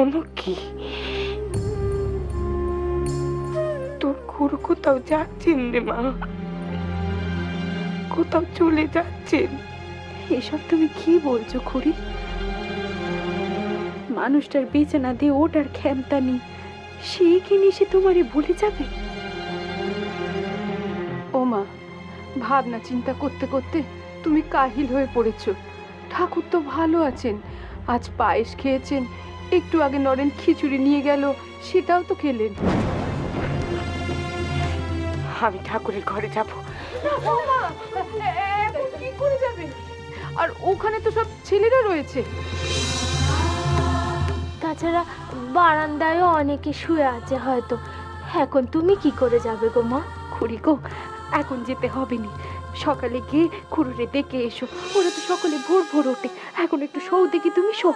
হলো কি? তোর গুরু কোথাও যাচ্ছেন রে মা? কোথাও চলে যাচ্ছেন? এসব তুমি কি বলছো খুড়ি? মানুষটার বিছানা দিয়ে ওটার ক্ষমতা নেই। সেই কি নিশে তোমারে ভুলে যাবে? ও মা ভাবনা চিন্তা করতে করতে তুমি কাহিল হয়ে পড়েছো। ঠাকুর তো ভালো আছেন আজ পায়েস খেয়েছেন একটু আগে নরেন খিচুড়ি নিয়ে গেল সেটাও তো খেলেন। আমি ঠাকুরের ঘরে যাব। কি করে যাবে? আর ওখানে তো সব ছেলেরা রয়েছে। তাছাড়া বারান্দায়ও অনেকে শুয়ে আছে হয়তো। এখন তুমি কি করে যাবে গো মা? খুড়ি গো এখন যেতে হবে নি সকালে গিয়ে খুড়ুরে ডেকে এসো। ওরা তো সকালে ভোর ভোর ওঠে। এখন একটু শো দেখি তুমি শো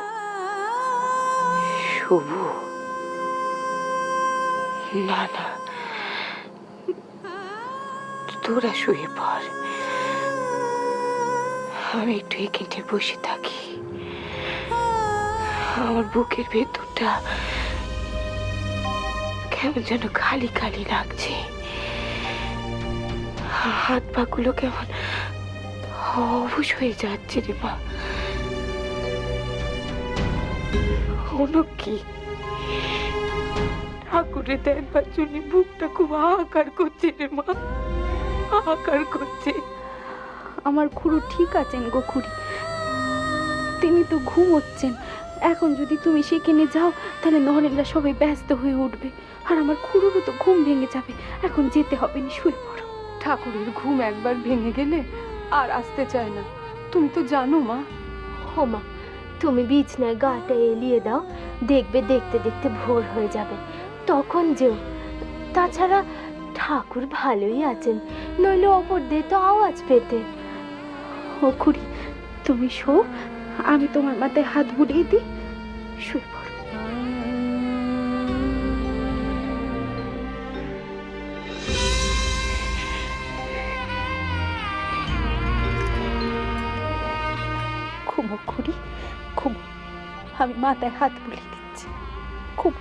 শুভ না না। তোরা শুয়ে পড়। আমি একটু এখানে বসে থাকি। আমার বুকের ভেতরটা কেমন যেন খালি খালি লাগছে। হাত পাগুলো কেমন অবশ হয়ে যাচ্ছে রে মা। হলো কি? ঠাকুরের দেখবার জন্য বুকটা খুব হাহাকার করছে রে মা হাহাকার করছে। আমার খুড়ু ঠিক আছেন গো খুড়ি। তিনি তো ঘুমোচ্ছেন। এখন যদি তুমি সেখানে যাও তাহলে নহরেলা সবাই ব্যস্ত হয়ে উঠবে। আর আমার খুড়ুরও তো ঘুম ভেঙে যাবে। এখন যেতে হবে না শুয়ে পড়ো। ঠাকুরের ঘুম একবার ভেঙে গেলে আর আসতে চায় না। তুমি তো জানো মা। হো মা তুমি বিছনায় গাটা এলিয়ে দাও, দেখবে, দেখতে দেখতে ভোর হয়ে যাবে। তখন যেও। তাছাড়া ঠাকুর ভালোই আছেন, নইলে অপর দিয়ে তো আওয়াজ পেতে। ও খুড়ি, তুমি শো আমি তোমার মাথায় হাত বুলিয়ে দিই। শুয়ে পড়ো। ঘুমো, খুড়ি। আমি মাথায় হাত বুলিয়ে দিচ্ছি। ঘুমো